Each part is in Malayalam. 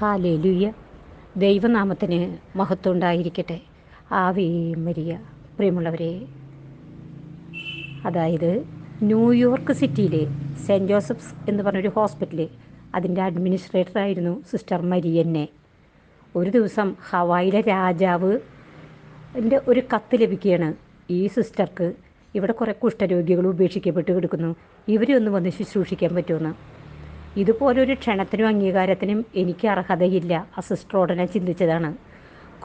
ഹാലേലുയ്യ ദൈവനാമത്തിന് മഹത്വം ഉണ്ടായിരിക്കട്ടെ ആവേ മരിയ. പ്രിയമുള്ളവരെ അതായത് ന്യൂയോർക്ക് സിറ്റിയിലെ സെന്റ് ജോസഫ്സ് എന്ന് പറഞ്ഞൊരു ഹോസ്പിറ്റൽ അതിന്റെ അഡ്മിനിസ്ട്രേറ്ററായിരുന്നു സിസ്റ്റർ മരിയന്നെ. ഒരു ദിവസം ഹവായിലെ രാജാവ് ഒരു കത്ത് ലഭിക്കുകയാണ്. ഈ സിസ്റ്റർക്ക് ഇവിടെ കുറേ കുഷ്ഠരോഗികൾ ഉപേക്ഷിക്കപ്പെട്ട് കിടക്കുന്നു. ഇവരെ ഒന്ന് വന്ന് ശുശ്രൂഷിക്കാൻ പറ്റുമെന്ന് ഇതുപോലൊരു ക്ഷണത്തിനും അംഗീകാരത്തിനും എനിക്ക് അർഹതയില്ല സിസ്റ്റർ ചിന്തിച്ചതാണ്.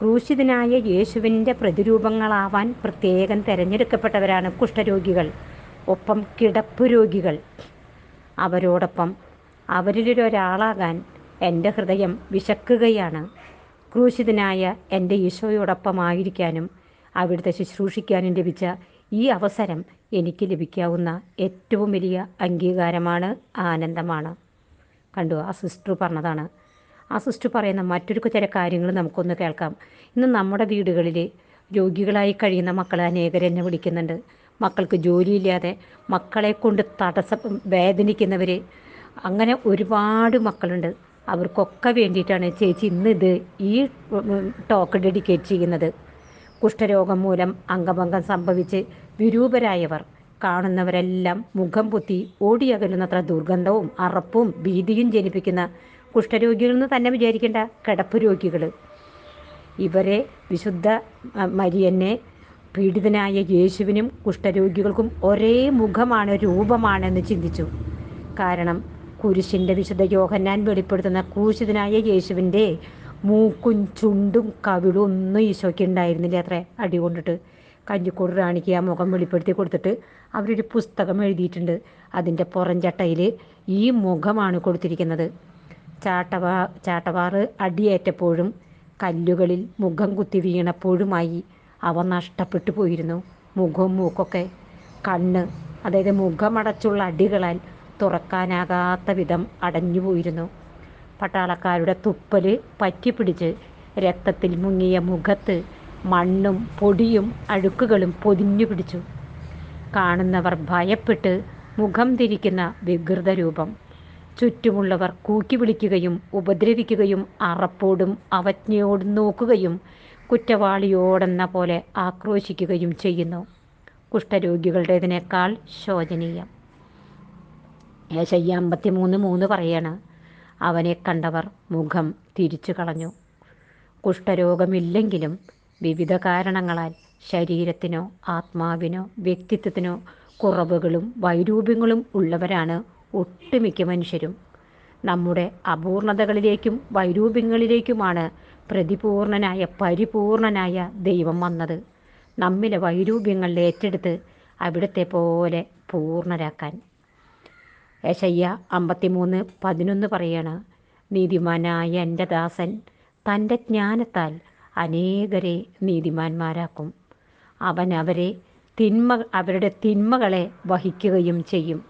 ക്രൂശിതനായ യേശുവിന്റെ പ്രതിരൂപങ്ങളാവാൻ പ്രത്യേകം തിരഞ്ഞെടുക്കപ്പെട്ടവരാണ് കുഷ്ഠരോഗികൾ ഒപ്പം കിടപ്പ് രോഗികൾ. അവരോടൊപ്പം അവരിലൊരാളാകാൻ എന്റെ ഹൃദയം വിശക്കുകയാണ്. ക്രൂശിതനായ എന്റെ ഈശോയോടൊപ്പമായിരിക്കാനും അവിടുത്തെ ശുശ്രൂഷിക്കാനും ലഭിച്ച ഈ അവസരം എനിക്ക് ലഭിക്കാവുന്ന ഏറ്റവും വലിയ അംഗീകാരമാണ് ആനന്ദമാണ്. കണ്ടു. ആ സിസ്റ്റർ പറഞ്ഞതാണ്. ആ സിസ്റ്റർ പറയുന്ന മറ്റൊരു ചില കാര്യങ്ങൾ നമുക്കൊന്ന് കേൾക്കാം. ഇന്ന് നമ്മുടെ വീടുകളിൽ രോഗികളായി കഴിയുന്ന മക്കൾ അനേകർ എന്നെ വിളിക്കുന്നുണ്ട്. മക്കൾക്ക് ജോലിയില്ലാതെ മക്കളെ കൊണ്ട് തടസ്സം വേദനിക്കുന്നവർ അങ്ങനെ ഒരുപാട് മക്കളുണ്ട്. അവർക്കൊക്കെ വേണ്ടിയിട്ടാണ് ചേച്ചി ഇന്ന് ഇത് ഈ ടോക്ക് ഡെഡിക്കേറ്റ് ചെയ്യുന്നത്. കുഷ്ഠരോഗം മൂലം അംഗഭംഗം സംഭവിച്ച് വിരൂപരായവർ. കാണുന്നവരെല്ലാം മുഖം പൊത്തി ഓടിയകലുന്നത്ര ദുർഗന്ധവും അറപ്പും ഭീതിയും ജനിപ്പിക്കുന്ന കുഷ്ഠരോഗികളെന്ന് തന്നെ വിചാരിക്കേണ്ട കിടപ്പ് രോഗികൾ ഇവരെ വിശുദ്ധ മരിയനെ പീഡിതനായ യേശുവിനും കുഷ്ഠരോഗികൾക്കും ഒരേ മുഖമാണ് രൂപമാണെന്ന് ചിന്തിച്ചു. കാരണം കുരിശിന്റെ വിശുദ്ധ യോഹന്നാൻ വെളിപ്പെടുത്തുന്ന ക്രൂശിതനായ യേശുവിന്റെ മൂക്കും ചുണ്ടും കവിളും ഒന്നും ഈശോയ്ക്ക് ഉണ്ടായിരുന്നില്ല അത്ര. അടി കൊണ്ടിട്ട് കഞ്ഞിക്കോട് റാണിക്ക് ആ മുഖം വെളിപ്പെടുത്തി കൊടുത്തിട്ട് അവരൊരു പുസ്തകം എഴുതിയിട്ടുണ്ട്. അതിന്റെ പുറംചട്ടയിൽ ഈ മുഖമാണ് കൊടുത്തിരിക്കുന്നത്. ചാട്ടവാ ചാട്ടവാറ് അടിയേറ്റപ്പോഴും കല്ലുകളിൽ മുഖം കുത്തി വീണപ്പോഴുമായി അവ നഷ്ടപ്പെട്ടു പോയിരുന്നു. മുഖവും മൂക്കൊക്കെ കണ്ണ് അതായത് മുഖമടച്ചുള്ള അടികളാൽ തുറക്കാനാകാത്ത വിധം അടഞ്ഞു പോയിരുന്നു. പട്ടാളക്കാരുടെ തുപ്പൽ പറ്റിപ്പിടിച്ച് രക്തത്തിൽ മുങ്ങിയ മുഖത്ത് മണ്ണും പൊടിയും അഴുക്കുകളും പൊതിഞ്ഞു പിടിച്ചു. കാണുന്നവർ ഭയപ്പെട്ട് മുഖം തിരിക്കുന്ന വികൃത രൂപം. ചുറ്റുമുള്ളവർ കൂക്കി വിളിക്കുകയും ഉപദ്രവിക്കുകയും അറപ്പോടും അവജ്ഞയോടും നോക്കുകയും കുറ്റവാളിയോടെന്ന പോലെ ആക്രോശിക്കുകയും ചെയ്യുന്നു. കുഷ്ഠരോഗികളുടേതിനേക്കാൾ ശോചനീയം. ഏശയ്യ അമ്പത്തി മൂന്ന് മൂന്ന് പറയാണ് അവനെ കണ്ടവർ മുഖം തിരിച്ചു കളഞ്ഞു കുഷ്ഠരോഗമില്ലെങ്കിലും വിവിധ കാരണങ്ങളാൽ ശരീരത്തിനോ ആത്മാവിനോ വ്യക്തിത്വത്തിനോ കുറവുകളും വൈരൂപ്യങ്ങളും ഉള്ളവരാണ് ഒട്ടുമിക്ക മനുഷ്യരും. നമ്മുടെ അപൂർണതകളിലേക്കും വൈരൂപ്യങ്ങളിലേക്കുമാണ് പ്രതിപൂർണനായ പരിപൂർണനായ ദൈവം വന്നത്. നമ്മിലെ വൈരൂപ്യങ്ങൾ ഏറ്റെടുത്ത് അവിടുത്തെ പോലെ പൂർണരാക്കാൻ. യശയ്യ അമ്പത്തിമൂന്ന് പതിനൊന്ന് പറയാണ് നീതിമാനായ എന്റെ ദാസൻ തന്റെ ജ്ഞാനത്താൽ അനേകരെ നീതിമാന്മാരാക്കും. അവൻ അവരെ തിന്മ അവരുടെ തിന്മകളെ വഹിക്കുകയും ചെയ്യും.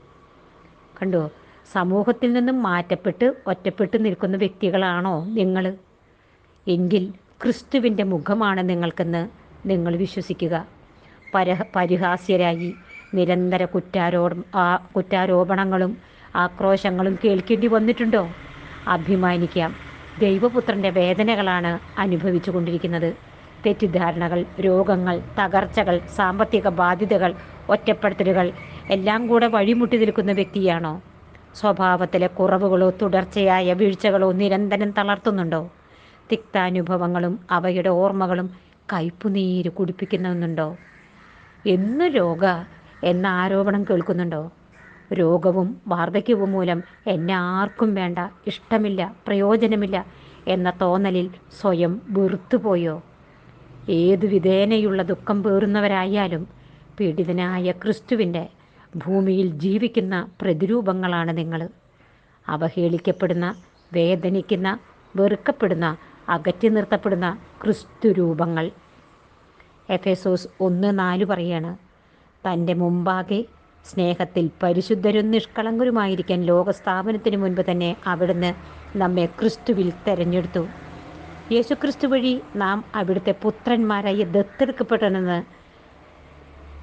കണ്ടോ? സമൂഹത്തിൽ നിന്നും മാറ്റപ്പെട്ട് ഒറ്റപ്പെട്ട് നിൽക്കുന്ന വ്യക്തികളാണോ നിങ്ങൾ? എങ്കിൽ ക്രിസ്തുവിന്റെ മുഖമാണ് നിങ്ങൾക്കെന്ന് നിങ്ങൾ വിശ്വസിക്കുക. പരഹ പരിഹാസ്യരായി നിരന്തര കുറ്റാരോ ആ കുറ്റാരോപണങ്ങളും ആക്രോശങ്ങളും കേൾക്കേണ്ടി വന്നിട്ടുണ്ടോ? അഭിമാനിക്കാം. ദൈവപുത്രന്റെ വേദനകളാണ് അനുഭവിച്ചു കൊണ്ടിരിക്കുന്നത്. തെറ്റിദ്ധാരണകൾ രോഗങ്ങൾ തകർച്ചകൾ സാമ്പത്തിക ബാധ്യതകൾ ഒറ്റപ്പെടുത്തലുകൾ എല്ലാം കൂടെ വഴിമുട്ടി നിൽക്കുന്ന വ്യക്തിയാണോ? സ്വഭാവത്തിലെ കുറവുകളോ തുടർച്ചയായ വീഴ്ചകളോ നിരന്തരം തളർത്തുന്നുണ്ടോ? തിക്താനുഭവങ്ങളും അവയുടെ ഓർമ്മകളും കയ്പുനീര് കുടിപ്പിക്കുന്നുണ്ടോ എന്ന് രോഗ എന്ന ആരോപണം കേൾക്കുന്നുണ്ടോ? രോഗവും വാർദ്ധക്യവും മൂലം എന്നെ ആർക്കും വേണ്ട ഇഷ്ടമില്ല പ്രയോജനമില്ല എന്ന തോന്നലിൽ സ്വയം വെറുത്തുപോയോ? ഏതു വിധേനയുള്ള ദുഃഖം പേറുന്നവരായാലും പീഡിതനായ ക്രിസ്തുവിന്റെ ഭൂമിയിൽ ജീവിക്കുന്ന പ്രതിരൂപങ്ങളാണ് നിങ്ങൾ. അവഹേളിക്കപ്പെടുന്ന വേദനിക്കുന്ന വെറുക്കപ്പെടുന്ന അകറ്റി നിർത്തപ്പെടുന്ന ക്രിസ്തു രൂപങ്ങൾ എഫേസോസ് ഒന്ന് നാല് പറയാണ് തന്റെ മുമ്പാകെ സ്നേഹത്തിൽ പരിശുദ്ധരും നിഷ്കളങ്കരുമായിരിക്കാൻ ലോകസ്ഥാപനത്തിന് മുൻപ് തന്നെ അവിടുന്ന് നമ്മെ ക്രിസ്തുവിൽ തെരഞ്ഞെടുത്തു. യേശുക്രിസ്തു വഴി നാം അവിടുത്തെ പുത്രന്മാരായി ദത്തെടുക്കപ്പെടണമെന്ന്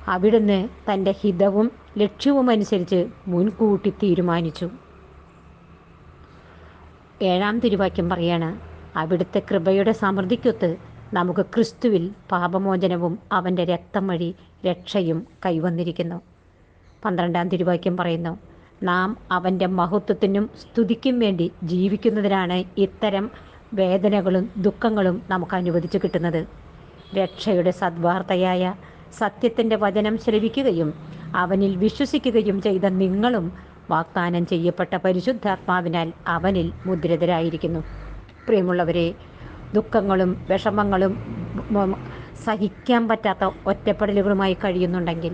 അവിടുന്ന് തന്റെ ഹിതവും ലക്ഷ്യവും അനുസരിച്ച് മുൻകൂട്ടി തീരുമാനിച്ചു. ഏഴാം തിരുവാക്യം പറയാണ് അവിടുത്തെ കൃപയുടെ സമൃദ്ധിക്കൊത്ത് നമുക്ക് ക്രിസ്തുവിൽ പാപമോചനവും അവന്റെ രക്തം വഴി രക്ഷയും കൈവന്നിരിക്കുന്നു. പന്ത്രണ്ടാം തിരുവാക്യം പറയുന്നു നാം അവന്റെ മഹത്വത്തിനും സ്തുതിക്കും വേണ്ടി ജീവിക്കുന്നതിനാണ് ഇത്തരം വേദനകളും ദുഃഖങ്ങളും നമുക്ക് അനുവദിച്ചു കിട്ടുന്നത്. രക്ഷയുടെ സദ്വാർത്തയായ സത്യത്തിന്റെ വചനം ശ്രവിക്കുകയും അവനിൽ വിശ്വസിക്കുകയും ചെയ്ത നിങ്ങളും വാഗ്ദാനം ചെയ്യപ്പെട്ട പരിശുദ്ധാത്മാവിനാൽ അവനിൽ മുദ്രിതരായിരിക്കുന്നു. പ്രിയമുള്ളവരെ ദുഃഖങ്ങളും വിഷമങ്ങളും സഹിക്കാൻ പറ്റാത്ത ഒറ്റപ്പെടലുകളുമായി കഴിയുന്നുണ്ടെങ്കിൽ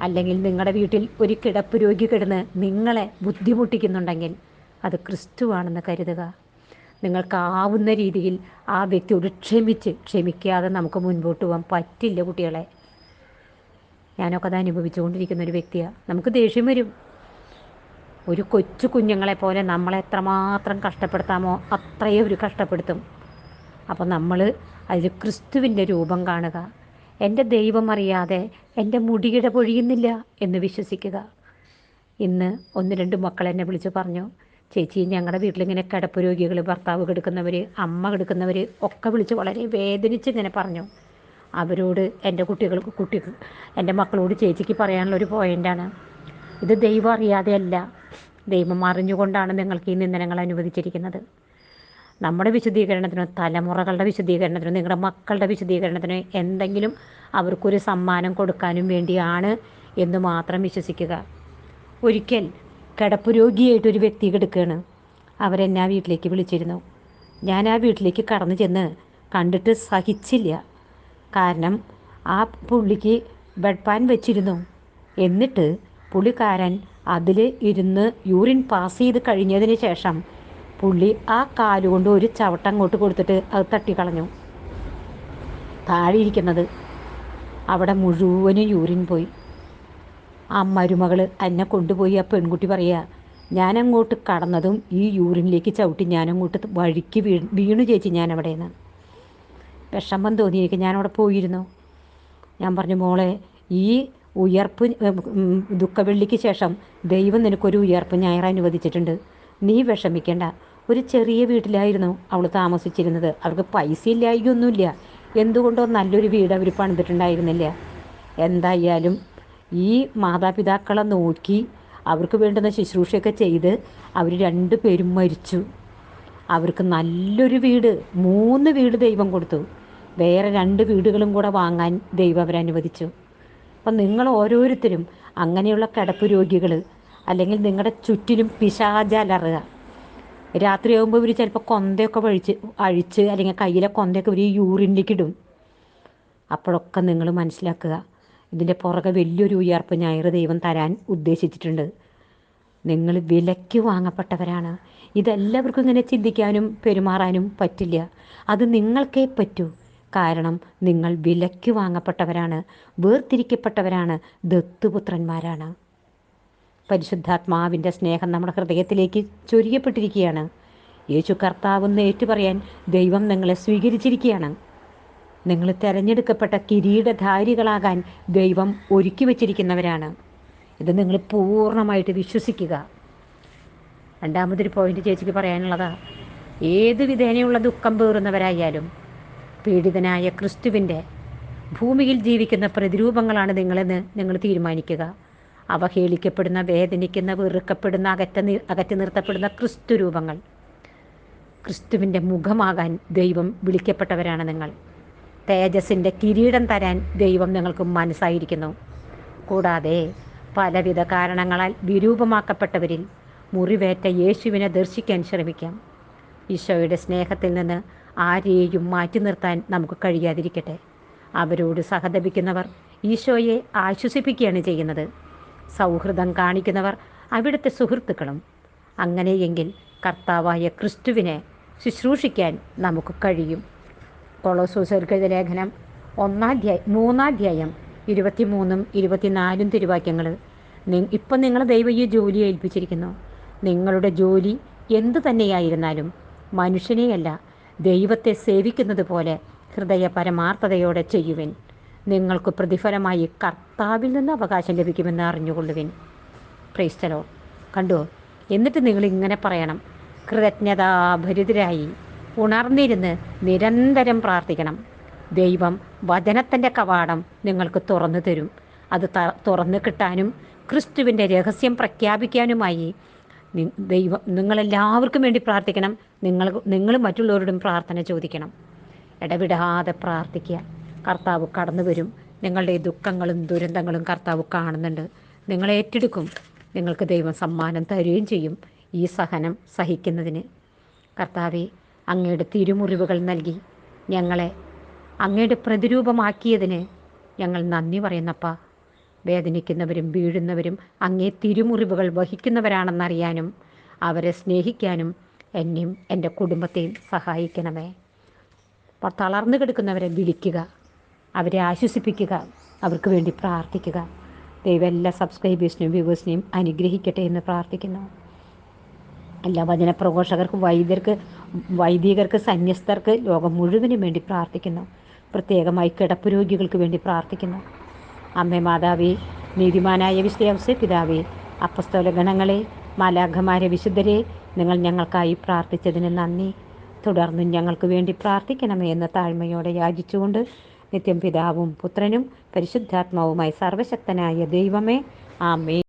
അല്ലെങ്കിൽ നിങ്ങളുടെ വീട്ടിൽ ഒരു കിടപ്പ് രോഗി കിടന്ന് നിങ്ങളെ ബുദ്ധിമുട്ടിക്കുന്നുണ്ടെങ്കിൽ അത് ക്രിസ്തുവാണെന്ന് കരുതുക. നിങ്ങൾക്കാവുന്ന രീതിയിൽ ആ വ്യക്തിയോട് ക്ഷമിച്ച് ക്ഷമിക്കാതെ നമുക്ക് മുൻപോട്ട് പോകാൻ പറ്റില്ല കുട്ടികളെ. ഞാനൊക്കെ അത് അനുഭവിച്ചുകൊണ്ടിരിക്കുന്ന ഒരു വ്യക്തിയാണ് നമുക്ക് ദേഷ്യം വരും. ഒരു കൊച്ചു കുഞ്ഞുങ്ങളെ പോലെ നമ്മളെ എത്രമാത്രം കഷ്ടപ്പെടുത്താമോ അത്രയും ഒരു കഷ്ടപ്പെടുത്തും. അപ്പോൾ നമ്മൾ അതിൽ ക്രിസ്തുവിന്റെ രൂപം കാണുക. എന്റെ ദൈവം അറിയാതെ എന്റെ മുടിയിട പൊഴിയുന്നില്ല എന്ന് വിശ്വസിക്കുക. ഇന്ന് ഒന്ന് രണ്ട് മക്കൾ എന്നെ വിളിച്ച് പറഞ്ഞു ചേച്ചി ഞങ്ങളുടെ വീട്ടിലിങ്ങനെ കിടപ്പ് രോഗികൾ ഭർത്താവ് കിടക്കുന്നവർ അമ്മ കിടക്കുന്നവർ ഒക്കെ വിളിച്ച് വളരെ വേദനിച്ച് ഇങ്ങനെ പറഞ്ഞു. അവരോട് എന്റെ കുട്ടികൾക്ക് കുട്ടി എന്റെ മക്കളോട് ചേച്ചിക്ക് പറയാനുള്ള ഒരു പോയിന്റാണ് ഇത് ദൈവം അറിയാതെയല്ല. ദൈവം അറിഞ്ഞുകൊണ്ടാണ് നിങ്ങൾക്ക് ഈ നിന്ദനങ്ങൾ അനുവദിച്ചിരിക്കുന്നത്. നമ്മുടെ വിശദീകരണത്തിനോ തലമുറകളുടെ വിശദീകരണത്തിനോ നിങ്ങളുടെ മക്കളുടെ വിശദീകരണത്തിനോ എന്തെങ്കിലും അവർക്കൊരു സമ്മാനം കൊടുക്കാനും വേണ്ടിയാണ് എന്ന് മാത്രം വിശ്വസിക്കുക. ഒരിക്കൽ കിടപ്പ് രോഗിയായിട്ടൊരു വ്യക്തി കിടക്കുകയാണ്. അവരെന്നെ ആ വീട്ടിലേക്ക് വിളിച്ചിരുന്നു. ഞാൻ ആ വീട്ടിലേക്ക് കടന്നു ചെന്ന് കണ്ടിട്ട് സഹിച്ചില്ല. കാരണം ആ പുള്ളിക്ക് ബെഡ് പാൻ വെച്ചിരുന്നു. എന്നിട്ട് പുള്ളിക്കാരൻ അതിൽ ഇരുന്ന് യൂറിൻ പാസ് ചെയ്ത് കഴിഞ്ഞതിന് ശേഷം പുള്ളി ആ കാലുകൊണ്ട് ഒരു ചവിട്ടം അങ്ങോട്ട് കൊടുത്തിട്ട് അത് തട്ടിക്കളഞ്ഞു. താഴെ ഇരിക്കുന്നത് അവിടെ മുഴുവനും യൂറിൻ പോയി. ആ മരുമകൾ എന്നെ കൊണ്ടുപോയി ആ പെൺകുട്ടി പറയുക ഞാനങ്ങോട്ട് കടന്നതും ഈ യൂറിനിലേക്ക് ചവിട്ടി ഞാനങ്ങോട്ട് വഴിക്ക് വീ വീണു ചേച്ചി ഞാൻ അവിടെയെന്ന് വിഷമം തോന്നി ഞാനവിടെ പോയിരുന്നു. ഞാൻ പറഞ്ഞു മോളെ ഈ ഉയർപ്പ് ദുഃഖവെള്ളിക്ക് ശേഷം ദൈവം നിനക്കൊരു ഉയർപ്പ് ഞായർ അനുവദിച്ചിട്ടുണ്ട്. നീ വിഷമിക്കേണ്ട. ഒരു ചെറിയ വീട്ടിലായിരുന്നു അവൾ താമസിച്ചിരുന്നത്. അവൾക്ക് പൈസ ഇല്ലായൊന്നുമില്ല എന്തുകൊണ്ടോ നല്ലൊരു വീട് അവർ പണിതിട്ടുണ്ടായിരുന്നില്ല. എന്തായാലും ഈ മാതാപിതാക്കളെ നോക്കി അവർക്ക് വേണ്ടുന്ന ശുശ്രൂഷയൊക്കെ ചെയ്ത് അവർ രണ്ട് പേരും മരിച്ചു. അവർക്ക് നല്ലൊരു വീട് മൂന്ന് വീട് ദൈവം കൊടുത്തു. വേറെ രണ്ട് വീടുകളും കൂടെ വാങ്ങാൻ ദൈവം അവരനുവദിച്ചു അപ്പം നിങ്ങൾ ഓരോരുത്തരും അങ്ങനെയുള്ള കിടപ്പ് രോഗികൾ അല്ലെങ്കിൽ നിങ്ങളുടെ ചുറ്റിലും പിശാചലറുക രാത്രിയാകുമ്പോൾ ഇവർ ചിലപ്പോൾ കൊന്തയൊക്കെ വഴിച്ച് അഴിച്ച് അല്ലെങ്കിൽ കയ്യിലെ കൊന്തയൊക്കെ ഇവർ യൂറിനിലേക്ക് ഇടും. അപ്പോഴൊക്കെ നിങ്ങൾ മനസ്സിലാക്കുക ഇതിന്റെ പുറകെ വലിയൊരു ഉയർപ്പ് ഞായർ ദൈവം തരാൻ ഉദ്ദേശിച്ചിട്ടുണ്ട്. നിങ്ങൾ വിലയ്ക്ക് വാങ്ങപ്പെട്ടവരാണ്. ഇതെല്ലാവർക്കും ഇങ്ങനെ ചിന്തിക്കാനും പെരുമാറാനും പറ്റില്ല. അത് നിങ്ങൾക്കേ പറ്റൂ. കാരണം നിങ്ങൾ വിലയ്ക്ക് വാങ്ങപ്പെട്ടവരാണ്. വേർതിരിക്കപ്പെട്ടവരാണ്. ദത്തുപുത്രന്മാരാണ്. പരിശുദ്ധാത്മാവിന്റെ സ്നേഹം നമ്മുടെ ഹൃദയത്തിലേക്ക് ചൊരിയപ്പെട്ടിരിക്കുകയാണ്. യേശു കർത്താവെന്ന് ഏറ്റുപറയാൻ ദൈവം നിങ്ങളെ സ്വീകരിച്ചിരിക്കുകയാണ്. നിങ്ങൾ തിരഞ്ഞെടുക്കപ്പെട്ട കിരീടധാരികളാകാൻ ദൈവം ഒരുക്കി വച്ചിരിക്കുന്നവരാണ്. ഇത് നിങ്ങൾ പൂർണമായിട്ട് വിശ്വസിക്കുക. രണ്ടാമതൊരു പോയിന്റ് ചേച്ചിക്ക് പറയാനുള്ളതാ ഏത് വിധേനയുള്ള ദുഃഖം പേറുന്നവരായാലും പീഡിതനായ ക്രിസ്തുവിന്റെ ഭൂമിയിൽ ജീവിക്കുന്ന പ്രതിരൂപങ്ങളാണ് നിങ്ങളെന്ന് നിങ്ങൾ തീരുമാനിക്കുക. അവഹേളിക്കപ്പെടുന്ന വേദനിക്കുന്ന വെറുക്കപ്പെടുന്ന അകറ്റ അകറ്റി നിർത്തപ്പെടുന്ന ക്രിസ്തു രൂപങ്ങൾ ക്രിസ്തുവിന്റെ മുഖമാകാൻ ദൈവം വിളിക്കപ്പെട്ടവരാണ് നിങ്ങൾ. തേജസ്സിന്റെ കിരീടം തരാൻ ദൈവം നിങ്ങൾക്ക് മനസ്സായിരിക്കുന്നു. കൂടാതെ പലവിധ കാരണങ്ങളാൽ വിരൂപമാക്കപ്പെട്ടവരിൽ മുറിവേറ്റ യേശുവിനെ ദർശിക്കാൻ ശ്രമിക്കാം. ഈശോയുടെ സ്നേഹത്തിൽ നിന്ന് ആരെയും മാറ്റി നിർത്താൻ നമുക്ക് കഴിയാതിരിക്കട്ടെ. അവരോട് സഹതപിക്കുന്നവർ ഈശോയെ ആശ്വസിപ്പിക്കുകയാണ് ചെയ്യുന്നത്. സൗഹൃദം കാണിക്കുന്നവർ അവിടുത്തെ സുഹൃത്തുക്കളും. അങ്ങനെയെങ്കിൽ കർത്താവായ ക്രിസ്തുവിനെ ശുശ്രൂഷിക്കാൻ നമുക്ക് കഴിയും. കൊളോസൂസർക്കെഴുത ലേഖനം ഒന്നാധ്യായം മൂന്നാധ്യായം ഇരുപത്തിമൂന്നും ഇരുപത്തിനാലും തിരുവാക്യങ്ങൾ ഇപ്പം നിങ്ങൾ ദൈവം ഈ ജോലി ഏൽപ്പിച്ചിരിക്കുന്നു. നിങ്ങളുടെ ജോലി എന്തു തന്നെയായിരുന്നാലും മനുഷ്യനെയല്ല ദൈവത്തെ സേവിക്കുന്നത് പോലെ ഹൃദയ പരമാർത്ഥതയോടെ ചെയ്യുവിൻ. നിങ്ങൾക്ക് പ്രതിഫലമായി കർത്താവിൽ നിന്ന് അവകാശം ലഭിക്കുമെന്ന് അറിഞ്ഞുകൊള്ളുവിൻ. ക്രൈസ്തലോ കണ്ടോ? എന്നിട്ട് നിങ്ങൾ ഇങ്ങനെ പറയണം. കൃതജ്ഞതാഭരിതരായി. ഉണർന്നിരുന്ന് നിരന്തരം പ്രാർത്ഥിക്കണം. ദൈവം വചനത്തിന്റെ കവാടം നിങ്ങൾക്ക് തുറന്നു തരും. അത് തുറന്നു കിട്ടാനും ക്രിസ്തുവിന്റെ രഹസ്യം പ്രഖ്യാപിക്കാനുമായി ദൈവം നിങ്ങളെല്ലാവർക്കും വേണ്ടി പ്രാർത്ഥിക്കണം. നിങ്ങൾ നിങ്ങൾ മറ്റുള്ളവരോടും പ്രാർത്ഥന ചോദിക്കണം. ഇടവിടാതെ പ്രാർത്ഥിക്കുക. കർത്താവ് കടന്നു വരും. നിങ്ങളുടെ ദുഃഖങ്ങളും ദുരന്തങ്ങളും കർത്താവ് കാണുന്നുണ്ട്. നിങ്ങൾ ഏറ്റെടുക്കും. നിങ്ങൾക്ക് ദൈവം സമ്മാനം തരുകയും ചെയ്യും ഈ സഹനം സഹിക്കുന്നതിന്. കർത്താവെ അങ്ങയുടെ തിരുമുറിവുകൾ നൽകി. ഞങ്ങളെ അങ്ങയുടെ പ്രതിരൂപമാക്കിയതിന് ഞങ്ങൾ നന്ദി പറയുന്നപ്പ. വേദനിക്കുന്നവരും വീഴുന്നവരും അങ്ങേ തിരുമുറിവുകൾ വഹിക്കുന്നവരാണെന്നറിയാനും അവരെ സ്നേഹിക്കാനും എന്നെയും എന്റെ കുടുംബത്തെയും സഹായിക്കണമേ. തളർന്നു കിടക്കുന്നവരെ വിളിക്കുക അവരെ ആശ്വസിപ്പിക്കുക അവർക്ക് വേണ്ടി പ്രാർത്ഥിക്കുക. ദൈവം എല്ലാ സബ്സ്ക്രൈബേഴ്സിനെയും വ്യൂവേഴ്സിനെയും അനുഗ്രഹിക്കട്ടെ എന്ന് പ്രാർത്ഥിക്കുന്നു. എല്ലാ വചനപ്രഘോഷകർക്കും വൈദ്യർക്ക് വൈദികർക്ക് സന്യസ്തർക്ക് ലോകം മുഴുവനും വേണ്ടി പ്രാർത്ഥിക്കുന്നു. പ്രത്യേകമായി കിടപ്പ് രോഗികൾക്ക് വേണ്ടി പ്രാർത്ഥിക്കുന്നു. അമ്മേ മാതാവേ നീതിമാനായ വിശ്വംസ പിതാവേ അപ്പസ്തോല ഗണങ്ങളെ മാലാഖമാരെ വിശുദ്ധരെ നിങ്ങൾ ഞങ്ങൾക്കായി പ്രാർത്ഥിച്ചതിന് നന്ദി. തുടർന്നും ഞങ്ങൾക്ക് വേണ്ടി പ്രാർത്ഥിക്കണമേ എന്ന താഴ്മയോടെ യാചിച്ചുകൊണ്ട് നിത്യം പിതാവും പുത്രനും പരിശുദ്ധാത്മാവുമായി സർവശക്തനായ ദൈവമേ ആമേ